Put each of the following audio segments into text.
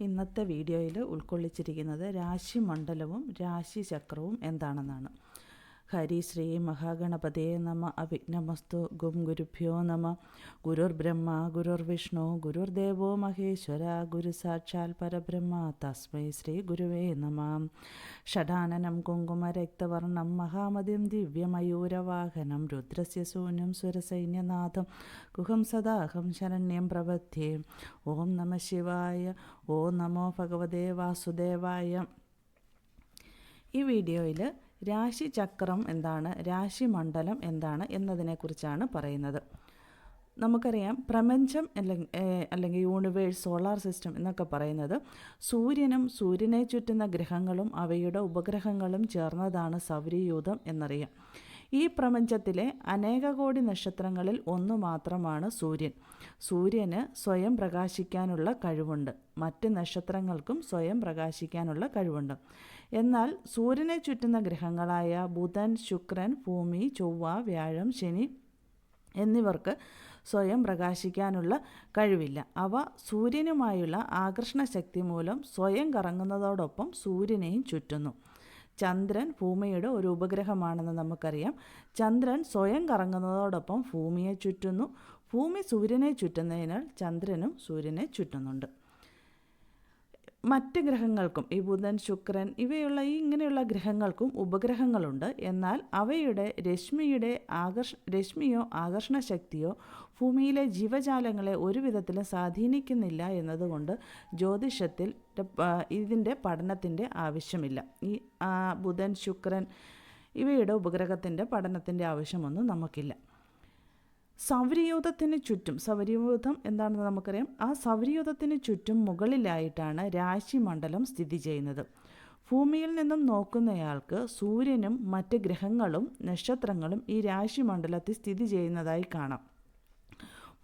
ഇന്നത്തെ വീഡിയോയിൽ ഉൾക്കൊള്ളിച്ചിരിക്കുന്നത് രാശിമണ്ഡലവും രാശിചക്രവും എന്താണെന്നാണ്. ഹരി ശ്രീ മഹാഗണപതേ നമ. അവിഘ്നമസ്തു. ഗും ഗുരുഭ്യോ നമ. ഗുരുർബ്രഹ്മ ഗുരുർവിഷ്ണു ഗുരുർ വിഷ്ണു ഗുരുർദേവോ മഹേശ്വര ഗുരു സാക്ഷാൽ പരബ്രഹ്മ. തസ്മൈ ശ്രീ ഗുരുവേ നമ. ഷഡാനനം കുങ്കുമരക്തവർണം മഹാമതിം ദിവ്യമയൂരവാഹനം. രുദ്രസ്യ സൂന്യം സുരസൈന്യനാഥം. ഗുഹം സദാഹം ശരണ്യം പ്രപദ്ധ്യേ ഓം നമ ശിവായ. ഓം നമോ ഭഗവതേ വാസുദേവായ. ഈ വീഡിയോയിൽ രാശിചക്രം എന്താണ്? രാശി മണ്ഡലം എന്താണ്? എന്നതിനെക്കുറിച്ചാണ് പറയുന്നത്. നമുക്കറിയാം പ്രപഞ്ചം അല്ലെങ്കിൽ യൂണിവേഴ്സ് സോളാർ സിസ്റ്റം എന്നൊക്കെ പറയുന്നത് സൂര്യനും സൂര്യനെ ചുറ്റുന്ന ഗ്രഹങ്ങളും അവയുടെ ഉപഗ്രഹങ്ങളും ചേർന്നതാണ് സൗരയൂഥം എന്നറിയാം. ഈ പ്രപഞ്ചത്തിലെ അനേക കോടി നക്ഷത്രങ്ങളിൽ ഒന്ന് മാത്രമാണ് സൂര്യൻ. സൂര്യന് സ്വയം പ്രകാശിക്കാനുള്ള കഴിവുണ്ട്. മറ്റ് നക്ഷത്രങ്ങൾക്കും സ്വയം പ്രകാശിക്കാനുള്ള കഴിവുണ്ട്. എന്നാൽ സൂര്യനെ ചുറ്റുന്ന ഗ്രഹങ്ങളായ ബുധൻ ശുക്രൻ ഭൂമി ചൊവ്വ വ്യാഴം ശനി എന്നിവർക്ക് സ്വയം പ്രകാശിക്കാനുള്ള കഴിവില്ല. അവ സൂര്യനുമായുള്ള ആകർഷണ ശക്തി മൂലം സ്വയം കറങ്ങുന്നതോടൊപ്പം സൂര്യനെയും ചുറ്റുന്നു. ചന്ദ്രൻ ഭൂമിയുടെ ഒരു ഉപഗ്രഹമാണെന്ന് നമുക്കറിയാം. ചന്ദ്രൻ സ്വയം കറങ്ങുന്നതോടൊപ്പം ഭൂമിയെ ചുറ്റുന്നു. ഭൂമി സൂര്യനെ ചുറ്റുന്നതിനാൽ ചന്ദ്രനും സൂര്യനെ ചുറ്റുന്നുണ്ട്. മറ്റ് ഗ്രഹങ്ങൾക്കും ഈ ബുധൻ ശുക്രൻ ഇവയുള്ള ഈ ഇങ്ങനെയുള്ള ഗ്രഹങ്ങൾക്കും ഉപഗ്രഹങ്ങളുണ്ട്. എന്നാൽ അവയുടെ രശ്മിയുടെ ആകർഷ രശ്മിയോ ആകർഷണ ശക്തിയോ ഭൂമിയിലെ ജീവജാലങ്ങളെ ഒരു വിധത്തിലും സ്വാധീനിക്കുന്നില്ല എന്നതുകൊണ്ട് ജ്യോതിഷത്തിൽ ഇതിന്റെ പഠനത്തിന്റെ ആവശ്യമില്ല. ഈ ബുധൻ ശുക്രൻ ഇവയുടെ ഉപഗ്രഹത്തിന്റെ പഠനത്തിന്റെ ആവശ്യമൊന്നും നമുക്കില്ല. സൗരയൂഥത്തിന് ചുറ്റും സൗരയൂഥം എന്താണെന്ന് നമുക്കറിയാം. ആ സൗരയൂഥത്തിന് ചുറ്റും മുകളിലായിട്ടാണ് രാശിമണ്ഡലം സ്ഥിതി ചെയ്യുന്നത്. ഭൂമിയിൽ നിന്നും നോക്കുന്നയാൾക്ക് സൂര്യനും മറ്റ് ഗ്രഹങ്ങളും നക്ഷത്രങ്ങളും ഈ രാശിമണ്ഡലത്തിൽ സ്ഥിതി ചെയ്യുന്നതായി കാണാം.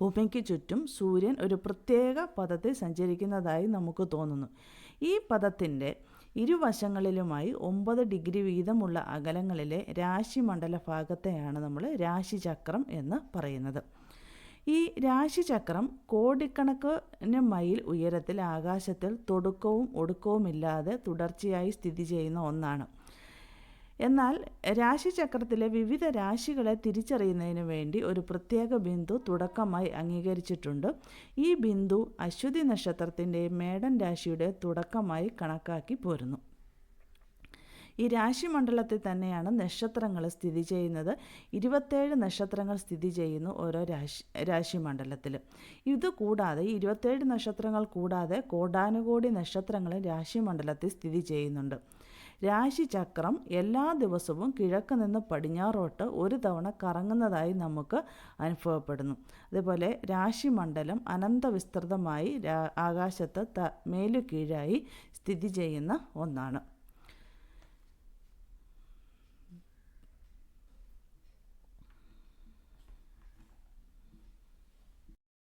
ഭൂമിക്ക് ചുറ്റും സൂര്യൻ ഒരു പ്രത്യേക പദത്തിൽ സഞ്ചരിക്കുന്നതായി നമുക്ക് തോന്നുന്നു. ഈ പദത്തിന്റെ ഇരുവശങ്ങളിലുമായി ഒമ്പത് ഡിഗ്രി വീതമുള്ള അകലങ്ങളിലെ രാശിമണ്ഡല ഭാഗത്തെയാണ് നമ്മൾ രാശിചക്രം എന്ന് പറയുന്നത്. ഈ രാശിചക്രം കോടിക്കണക്കിന് മൈൽ ഉയരത്തിൽ ആകാശത്തിൽ തൊടുക്കവും ഒടുക്കവുമില്ലാതെ തുടർച്ചയായി സ്ഥിതി ചെയ്യുന്ന ഒന്നാണ്. എന്നാൽ രാശിചക്രത്തിലെ വിവിധ രാശികളെ തിരിച്ചറിയുന്നതിന് വേണ്ടി ഒരു പ്രത്യേക ബിന്ദു തുടക്കമായി അംഗീകരിച്ചിട്ടുണ്ട്. ഈ ബിന്ദു അശ്വതി നക്ഷത്രത്തിന്റെ മേടൻ രാശിയുടെ തുടക്കമായി കണക്കാക്കി പോരുന്നു. ഈ രാശിമണ്ഡലത്തിൽ തന്നെയാണ് നക്ഷത്രങ്ങൾ സ്ഥിതി ചെയ്യുന്നത്. ഇരുപത്തേഴ് നക്ഷത്രങ്ങൾ സ്ഥിതി ചെയ്യുന്നു ഓരോ രാശി രാശിമണ്ഡലത്തിൽ ഇത് കൂടാതെ ഇരുപത്തേഴ് നക്ഷത്രങ്ങൾ കൂടാതെ കോടാനുകോടി നക്ഷത്രങ്ങൾ രാശിമണ്ഡലത്തിൽ സ്ഥിതി ചെയ്യുന്നുണ്ട്. രാശിചക്രം എല്ലാ ദിവസവും കിഴക്ക് നിന്ന് പടിഞ്ഞാറോട്ട് ഒരു തവണ കറങ്ങുന്നതായി നമുക്ക് അനുഭവപ്പെടുന്നു. അതുപോലെ രാശിമണ്ഡലം അനന്തവിസ്തൃതമായി ആകാശത്ത് ത മേലു കീഴായി സ്ഥിതി ചെയ്യുന്ന ഒന്നാണ്.